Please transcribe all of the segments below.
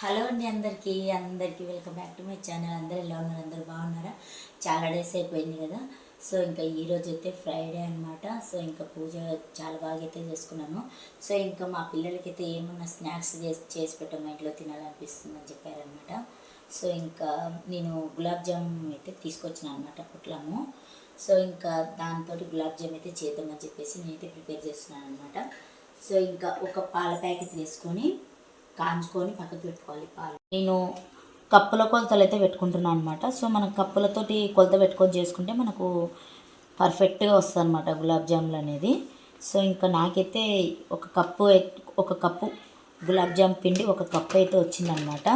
Hello అండి అందరికీ అందరికీ welcome back to my channel. అందరూ ఎలా ఉన్నారు? అందరూ బాగున్నారా? చాలా డేస్ అయిపోయింది కదా. సో ఇంకా ఈరోజు అయితే ఫ్రైడే అనమాట సో ఇంకా పూజ చాలా బాగా అయితే చేసుకున్నాను సో ఇంకా మా పిల్లలకైతే ఏమన్నా స్నాక్స్ చేసి చేసి పెట్టాము ఇంట్లో తినాలనిపిస్తుందని చెప్పారనమాట సో ఇంకా నేను గులాబ్ జామ్ అయితే తీసుకొచ్చిన అనమాట పుట్లము. సో ఇంకా దాంతో గులాబ్ జామ్ అయితే చేద్దామని చెప్పేసి నేనైతే ప్రిపేర్ చేస్తున్నాను అనమాట సో ఇంకా ఒక పాల ప్యాకెట్ తీసుకొని కాంచుకొని పక్కకు పెట్టుకోవాలి పాలు. నేను కప్పుల కొలతలు అయితే పెట్టుకుంటున్నాను అనమాట సో మనం కప్పులతోటి కొలత పెట్టుకొని చేసుకుంటే మనకు పర్ఫెక్ట్గా వస్తుంది అనమాట గులాబ్ జాములు అనేది. సో ఇంకా నాకైతే ఒక కప్పు ఒక కప్పు గులాబ్ జామ్ పిండి ఒక కప్పు అయితే వచ్చిందనమాట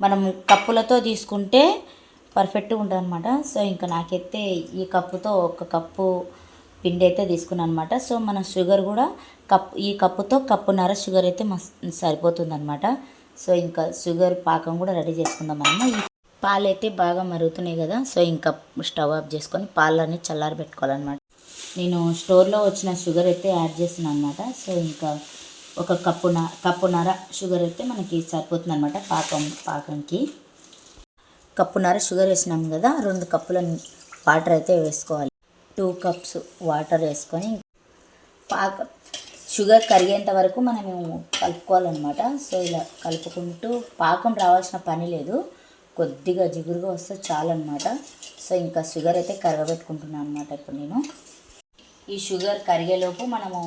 మనం కప్పులతో తీసుకుంటే పర్ఫెక్ట్గా ఉంటుంది అనమాట సో ఇంకా నాకైతే ఈ కప్పుతో ఒక కప్పు పిండి అయితే తీసుకున్నాను అనమాట సో మన షుగర్ కూడా కప్ ఈ కప్పుతో కప్పున్నర షుగర్ అయితే మస్తు సరిపోతుంది అనమాట సో ఇంకా షుగర్ పాకం కూడా రెడీ చేసుకుందాం మనము. ఈ పాలు అయితే బాగా మరుగుతున్నాయి కదా సో ఇంకా స్టవ్ ఆఫ్ చేసుకొని పాలని చల్లారి పెట్టుకోవాలన్నమాట నేను స్టోర్లో వచ్చిన షుగర్ అయితే యాడ్ చేసాను అనమాట సో ఇంకా ఒక కప్పున కప్పున్నర షుగర్ అయితే మనకి సరిపోతుంది అనమాట పాకం పాకంకి. కప్పున్నర షుగర్ వేసినాం కదా రెండు కప్పుల వాటర్ అయితే వేసుకోవాలి. టూ కప్స్ వాటర్ వేసుకొని పాక షుగర్ కరిగేంత వరకు మనము కలుపుకోవాలన్నమాట. సో ఇలా కలుపుకుంటూ పాకం రావాల్సిన పని లేదు. కొద్దిగా జిగురుగా వస్తే చాలు అనమాట సో ఇంకా షుగర్ అయితే కరగబెట్టుకుంటున్నాను అనమాట ఇప్పుడు నేను. ఈ షుగర్ కరిగేలోపు మనము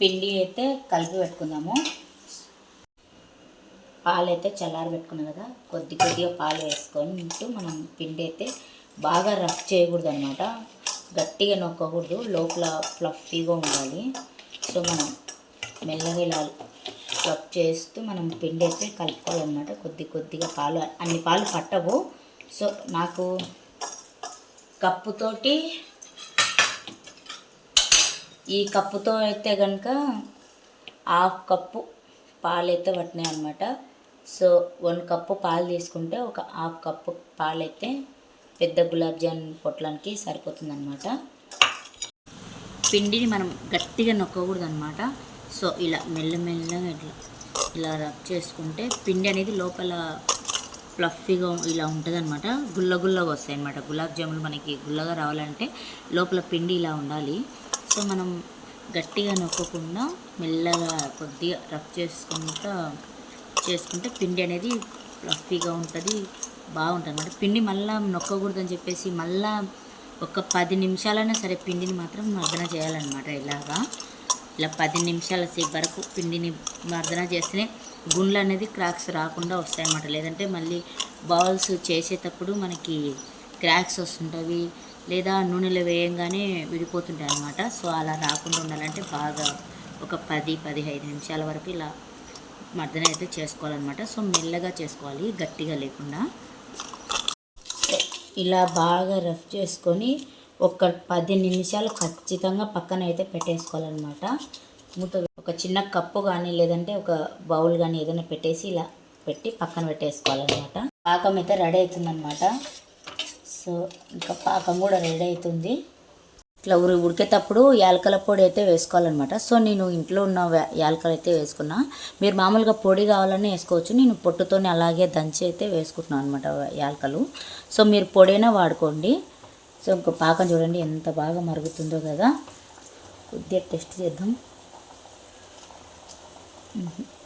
పిండి అయితే కలిపి పెట్టుకుందాము. పాలు అయితే చల్లారి పెట్టుకున్నాం కదా. కొద్ది కొద్దిగా పాలు వేసుకొని ఉంటూ మనం పిండి అయితే బాగా రఫ్ చేయకూడదు అనమాట గట్టిగా నొక్కకూడదు లోపల ఫ్లఫీగా ఉండాలి. సో మనం మెల్లగా ఇలా ఫ్లఫ్ చేస్తూ మనం పిండి అయితే కలుపుకోవాలన్నమాట. కొద్ది కొద్దిగా పాలు అన్ని పాలు పట్టవు. సో నాకు కప్పుతోటి ఈ కప్పుతో అయితే కనుక హాఫ్ కప్పు పాలు అయితే పట్టినాయి అనమాట సో వన్ కప్పు పాలు తీసుకుంటే ఒక హాఫ్ కప్పు పాలు అయితే పెద్ద గులాబ్ జామ్ పొట్లానికి సరిపోతుంది అనమాట పిండిని మనం గట్టిగా నొక్కకూడదు అనమాట సో ఇలా మెల్లమెల్లగా ఇట్లా ఇలా రబ్ చేసుకుంటే పిండి అనేది లోపల ఫ్లఫీగా ఇలా ఉంటుంది అనమాట గుల్ల గుల్లగా వస్తాయి అనమాట గులాబ్ జాములు మనకి గుల్లగా రావాలంటే లోపల పిండి ఇలా ఉండాలి. సో మనం గట్టిగా నొక్కకుండా మెల్లగా కొద్దిగా రబ్ చేసుకుంటా చేసుకుంటే పిండి అనేది ఫ్లఫీగా ఉంటుంది. బాగుంటుంది అనమాట పిండి మళ్ళీ నొక్కకూడదని చెప్పేసి మళ్ళా ఒక పది నిమిషాలైనా సరే పిండిని మాత్రం మర్దన చేయాలన్నమాట ఇలాగా. ఇలా పది నిమిషాల సేపు వరకు పిండిని మర్దన చేస్తేనే గుండ్లు అనేది క్రాక్స్ రాకుండా వస్తాయన్నమాట. లేదంటే మళ్ళీ బౌల్స్ చేసేటప్పుడు మనకి క్రాక్స్ వస్తుంటవి లేదా నూనెలో వేయంగానే విడిపోతుంటాయి అన్నమాట. సో అలా రాకుండా ఉండాలంటే బాగా ఒక పది పదిహేను నిమిషాల వరకు ఇలా మర్దన అయితే చేసుకోవాలన్నమాట. సో మెల్లగా చేసుకోవాలి గట్టిగా లేకుండా. ఇలా బాగా రఫ్ చేసుకొని ఒక పది నిమిషాలు ఖచ్చితంగా పక్కన అయితే పెట్టేసుకోవాలన్నమాట. మూత ఒక చిన్న కప్పు కానీ లేదంటే ఒక బౌల్ కానీ ఏదైనా పెట్టేసి ఇలా పెట్టి పక్కన పెట్టేసుకోవాలన్నమాట. పాకం అయితే రెడీ అవుతుందన్నమాట. సో ఇంకా పాకం కూడా రెడీ అవుతుంది. ఇట్లా ఉరి ఉడికేటప్పుడు యాలకల పొడి అయితే వేసుకోవాలన్నమాట. సో నేను ఇంట్లో ఉన్న యాలకలు అయితే వేసుకున్నా. మీరు మామూలుగా పొడి కావాలని వేసుకోవచ్చు. నేను పొట్టుతోనే అలాగే దంచి అయితే వేసుకుంటున్నాను అనమాట యాలకలు. సో మీరు పొడైనా వాడుకోండి. సో ఇంకో పాకం చూడండి ఎంత బాగా మరుగుతుందో కదా. కొద్దిగా టెస్ట్ చేద్దాం.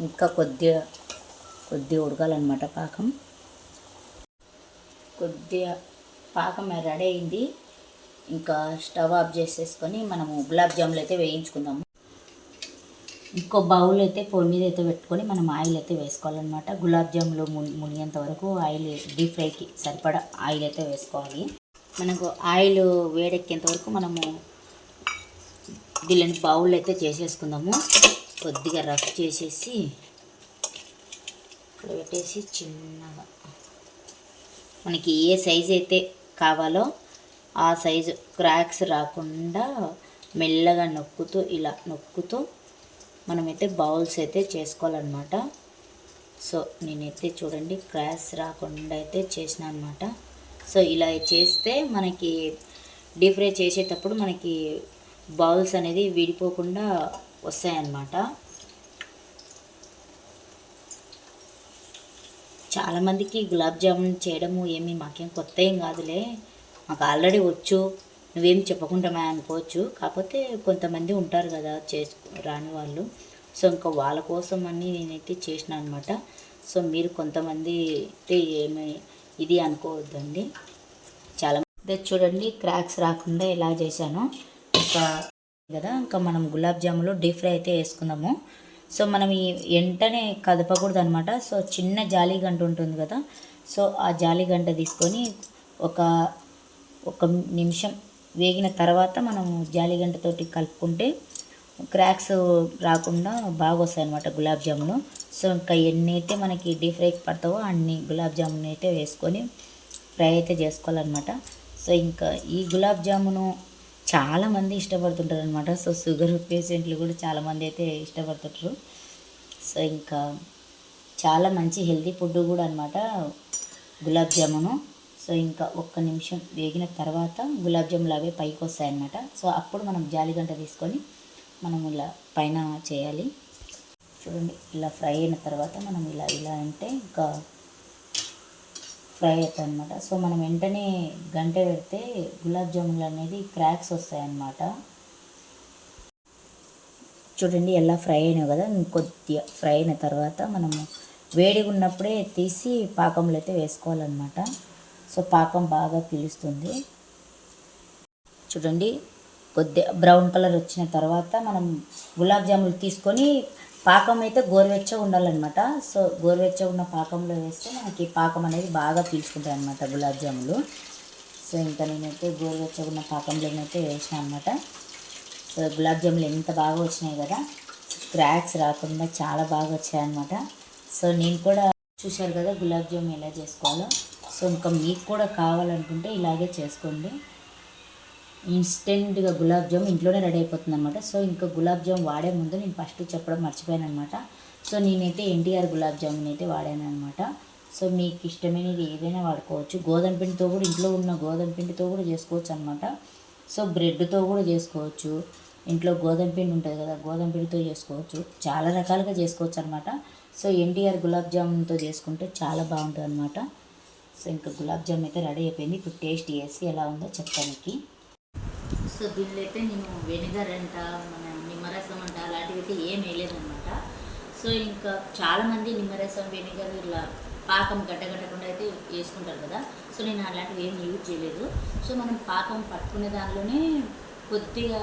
ఇంకా కొద్దిగా కొద్దిగా ఉడకాలన్నమాట పాకం. కొద్దిగా పాకం రెడీ అయింది. ఇంకా స్టవ్ ఆఫ్ చేసేసుకొని మనము గులాబ్ జాములు అయితే వేయించుకుందాము. ఇంకో బౌల్ అయితే పొయ్యి మీద అయితే పెట్టుకొని మనం ఆయిల్ అయితే వేసుకోవాలన్నమాట. గులాబ్ జాములు ముని మునిగేంత వరకు ఆయిల్ డీప్ ఫ్రైకి సరిపడా ఆయిల్ అయితే వేసుకోవాలి. మనకు ఆయిల్ వేడెక్కేంత వరకు మనము దీని బౌల్ అయితే చేసేసుకుందాము. కొద్దిగా రఫ్ చేసేసి ఇక్కడ పెట్టేసి చిన్నగా మనకి ఏ సైజ్ అయితే కావాలో ఆ సైజు క్రాక్స్ రాకుండా మెల్లగా నొక్కుతూ ఇలా నొక్కుతూ మనమైతే బౌల్స్ అయితే చేసుకోవాలన్నమాట. సో నేనైతే చూడండి క్రాక్స్ రాకుండా అయితే చేసిన అనమాట సో ఇలా చేస్తే మనకి డీప్ ఫ్రై చేసేటప్పుడు మనకి బౌల్స్ అనేది విడిపోకుండా వస్తాయన్నమాట. చాలామందికి గులాబ్ జామున్ చేయడము ఏమి మాకేం కొత్త ఏం కాదులే. మాకు ఆల్రెడీ వచ్చు. నువ్వేం చెప్పకుండా అనుకోవచ్చు. కాకపోతే కొంతమంది ఉంటారు కదా చేసుకు రాని వాళ్ళు. సో ఇంకా వాళ్ళ కోసం అని నేనైతే చేసిన అనమాట సో మీరు కొంతమంది అయితే ఏమి ఇది అనుకోవద్దండి. చాలా అదే చూడండి క్రాక్స్ రాకుండా ఎలా చేశాను. ఇంకా కదా ఇంకా మనం గులాబ్ జాములు డీప్ ఫ్రై అయితే వేసుకుందాము సో మనం ఈ వెంటనే కదపకూడదు అనమాట సో చిన్న జాలి గంట ఉంటుంది కదా. సో ఆ జాలి గంట తీసుకొని ఒక ఒక నిమిషం వేగిన తర్వాత మనం జాలిగంటతోటి కలుపుకుంటే క్రాక్స్ రాకుండా బాగా వస్తాయి అనమాట గులాబ్ జామును. సో ఇంకా ఎన్ని అయితే మనకి డీప్ ఫ్రైకి పడతావో అన్ని గులాబ్ జామున్ అయితే వేసుకొని ఫ్రై అయితే చేసుకోవాలన్నమాట. సో ఇంకా ఈ గులాబ్ జామును చాలామంది ఇష్టపడుతుంటారు అనమాట సో షుగర్ పేషెంట్లు కూడా చాలామంది అయితే ఇష్టపడుతుంటారు. సో ఇంకా చాలా మంచి హెల్తీ ఫుడ్ కూడా అనమాట గులాబ్ జామును. సో ఇంకా ఒక్క నిమిషం వేగిన తర్వాత గులాబ్ జాములు అవే పైకి వస్తాయన్నమాట. సో అప్పుడు మనం జాలిగంట తీసుకొని మనం ఇలా పైన చేయాలి. చూడండి ఇలా ఫ్రై అయిన తర్వాత మనం ఇలా ఇలా అంటే ఇంకా ఫ్రై అవుతాయి అనమాట సో మనం వెంటనే గంట పెడితే గులాబ్ జాములు అనేది క్రాక్స్ వస్తాయన్నమాట. చూడండి ఎలా ఫ్రై అయినాయి కదా కొద్దిగా ఫ్రై అయిన తర్వాత మనము వేడిగా ఉన్నప్పుడే తీసి పాకంలో అయితే వేసుకోవాలన్నమాట. సో పాకం బాగా పిలుస్తుంది. చూడండి కొద్ది బ్రౌన్ కలర్ వచ్చిన తర్వాత మనం గులాబ్ జాములు తీసుకొని పాకం అయితే గోరువెచ్చగా ఉండాలన్నమాట. సో గోరువెచ్చగా ఉన్న పాకంలో వేస్తే మనకి పాకం అనేది బాగా పీల్చుకుంటాయి అనమాట గులాబ్ జాములు. సో ఇంకా నేనైతే గోరువెచ్చగా ఉన్న పాకంలోనైతే వేసిన అనమాట సో గులాబ్ జాములు ఎంత బాగా వచ్చినాయి కదా క్రాక్స్ రాకుండా చాలా బాగా వచ్చాయన్నమాట. సో నేను కూడా చూశారు కదా గులాబ్ జామ్ ఎలా చేసుకోవాలో. సో ఇంకా మీకు కూడా కావాలనుకుంటే ఇలాగే చేసుకోండి. ఇన్స్టెంట్గా గులాబ్ జామ్ ఇంట్లోనే రెడీ అయిపోతుంది అనమాట సో ఇంకా గులాబ్ జామ్ వాడే ముందు నేను ఫస్ట్ చెప్పడం మర్చిపోయాను అనమాట సో నేనైతే ఎన్టీఆర్ గులాబ్ జామున్ అయితే వాడాను అనమాట సో మీకు ఇష్టమైనది ఏదైనా వాడుకోవచ్చు. గోధుమ పిండితో కూడా ఇంట్లో ఉన్న గోధుమ పిండితో కూడా చేసుకోవచ్చు అనమాట సో బ్రెడ్తో కూడా చేసుకోవచ్చు. ఇంట్లో గోధుమ పిండి ఉంటుంది కదా గోధుమ పిండితో చేసుకోవచ్చు. చాలా రకాలుగా చేసుకోవచ్చు అనమాట సో ఎన్టీఆర్ గులాబ్ జామున్తో చేసుకుంటే చాలా బాగుంటుంది అనమాట సో ఇంకా గులాబ్ జామ్ అయితే రెడీ అయిపోయింది. ఇప్పుడు టేస్ట్ చేసి ఎలా ఉందో చెప్తానికి సో దీనిలో అయితే నేను వెనిగర్ అంట మన నిమ్మరసం అంట అలాంటివి అయితే ఏం వేయలేదన్నమాట. సో ఇంకా చాలామంది నిమ్మరసం వెనిగర్ ఇలా పాకం గడ్డగట్టకుండా అయితే వేసుకుంటారు కదా. సో నేను అలాంటివి ఏం యూజ్ చేయలేదు. సో మనం పాకం పట్టుకునే దానిలోనే కొద్దిగా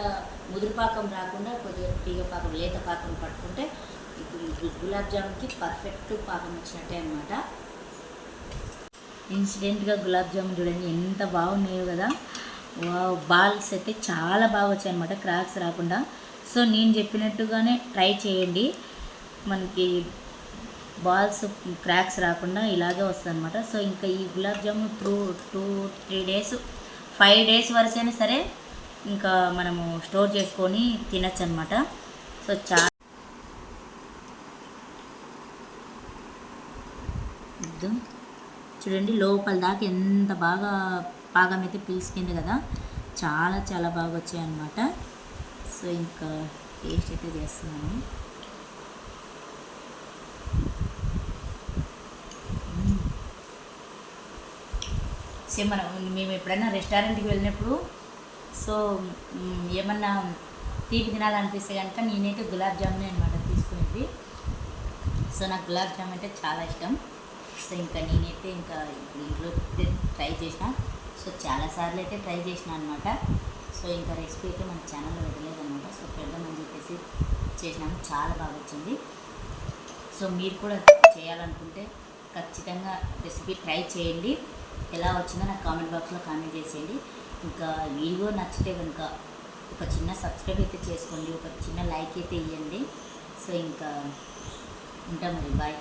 ముదురు పాకం రాకుండా కొద్దిగా తీగ పాకం లేత పాకం పట్టుకుంటే ఇప్పుడు గులాబ్ జామ్కి పర్ఫెక్ట్ పాకం వచ్చినట్టే అనమాట ఇన్సిడెంట్గా గులాబ్ జామున్ చూడండి ఎంత బాగున్నాయో కదా. వావ్ బాల్స్ అయితే చాలా బాగా వచ్చాయి అనమాట క్రాక్స్ రాకుండా. సో నేను చెప్పినట్టుగానే ట్రై చేయండి. మనకి బాల్స్ క్రాక్స్ రాకుండా ఇలాగే వస్తుంది అనమాట సో ఇంకా ఈ gulab jamun two two three days five days వరకైనా సరే ఇంకా మనము స్టోర్ చేసుకొని తినచ్చు అనమాట సో చాలా చూడండి లోపల దాకా ఎంత బాగా పాకం అయితే పీల్చుకుంది కదా. చాలా చాలా బాగా వచ్చాయన్నమాట సో ఇంకా టేస్ట్ అయితే చేస్తున్నాను. సేమ్ మనం మేము ఎప్పుడైనా రెస్టారెంట్కి వెళ్ళినప్పుడు సో ఏమన్నా తీపి తినాలనిపిస్తే కనుక నేనైతే గులాబ్ జామునే అనమాట తీసుకునేది. సో నాకు గులాబ్ జామ్ అంటే చాలా ఇష్టం. సో ఇంకా నేనైతే ఇంకా ఇంట్లో అయితే ట్రై చేసిన. సో చాలాసార్లు అయితే ట్రై చేసిన అనమాట సో ఇంకా రెసిపీ అయితే మన ఛానల్లో వదిలేదనమాట సో పెడదామని చెప్పేసి చేసినాము. చాలా బాగా వచ్చింది. సో మీరు కూడా చేయాలనుకుంటే ఖచ్చితంగా రెసిపీ ట్రై చేయండి. ఎలా వచ్చిందో నాకు కామెంట్ బాక్స్లో కామెంట్ చేసేయండి. ఇంకా వీడియో నచ్చితే కనుక ఒక చిన్న సబ్స్క్రైబ్ అయితే చేసుకోండి. ఒక చిన్న లైక్ అయితే ఇవ్వండి సో ఇంకా ఉంటాం మరి. బాయ్.